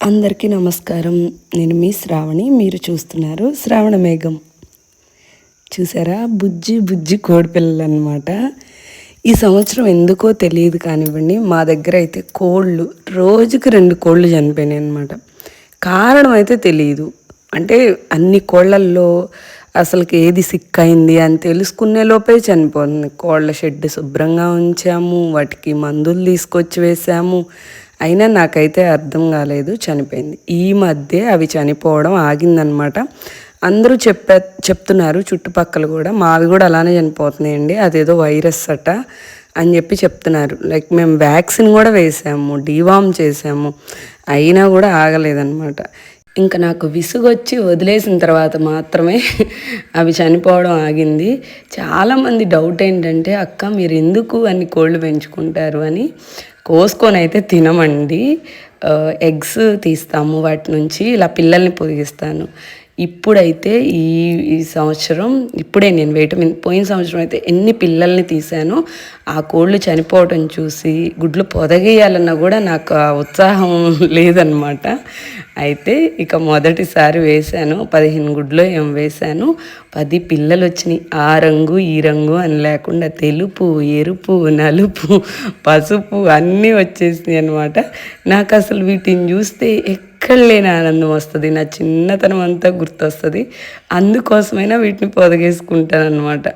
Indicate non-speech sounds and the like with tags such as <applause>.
అందరికీ నమస్కారం. నేను మీ శ్రావణి. మీరు చూస్తున్నారు శ్రావణ మేఘం. చూసారా? బుజ్జి బుజ్జి కోడిపిల్లలు అనమాట ఈ సంవత్సరం ఎందుకో తెలియదు కానివ్వండి. మా దగ్గర అయితే కోళ్ళు రోజుకి రెండు కోళ్ళు చనిపోయినాయి అనమాట కారణం అయితే తెలియదు అంటే అన్ని కోళ్ళల్లో అసలుకి ఏది సిక్ అయింది అని తెలుసుకునే లోపే చనిపోతుంది. కోళ్ళ షెడ్ శుభ్రంగా ఉంచాము. వాటికి మందులు తీసుకొచ్చి వేసాము. అయినా నాకైతే అర్థం కాలేదు చనిపోయింది. ఈ మధ్య అవి చనిపోవడం ఆగిందనమాట అందరూ చెప్పే చెప్తున్నారు చుట్టుపక్కల కూడా మావి కూడా అలానే చనిపోతున్నాయండి అదేదో వైరస్ అట అని చెప్పి చెప్తున్నారు. లైక్ మేము వ్యాక్సిన్ కూడా వేసాము డీవామ్ చేసాము అయినా కూడా ఆగలేదన్నమాట. ఇంకా నాకు విసుగొచ్చి వదిలేసిన తర్వాత మాత్రమే అవి చనిపోవడం ఆగింది. చాలామంది డౌట్ ఏంటంటే అక్క మీరు ఎందుకు అన్ని కోళ్ళు పెంచుకుంటారు? అని కోసుకొని అయితే తినమండి. ఎగ్స్ తీస్తాము వాటి నుంచి ఇలా పిల్లల్ని పొదిగిస్తాను ఇప్పుడైతే ఈ ఈ సంవత్సరం ఇప్పుడే నేను వేయటం పోయిన సంవత్సరం అయితే ఎన్ని పిల్లల్ని తీశాను ఆ కోళ్ళు చనిపోవటం చూసి గుడ్లు పొదగేయాలన్నా కూడా నాకు ఆ ఉత్సాహం <laughs> లేదనమాట అయితే ఇక మొదటిసారి వేశాను పదిహేను గుడ్లు ఏం వేశాను పది పిల్లలు వచ్చినాయి ఆ రంగు ఈ రంగు అని లేకుండా తెలుపు ఎరుపు నలుపు పసుపు అన్నీ వచ్చేసినాయి అనమాట నాకు అసలు వీటిని చూస్తే ఎక్కడ లేని ఆనందం వస్తుంది. నా చిన్నతనం అంతా గుర్తొస్తుంది. అందుకోసమైనా వీటిని పొదగేసుకుంటాను అనమాట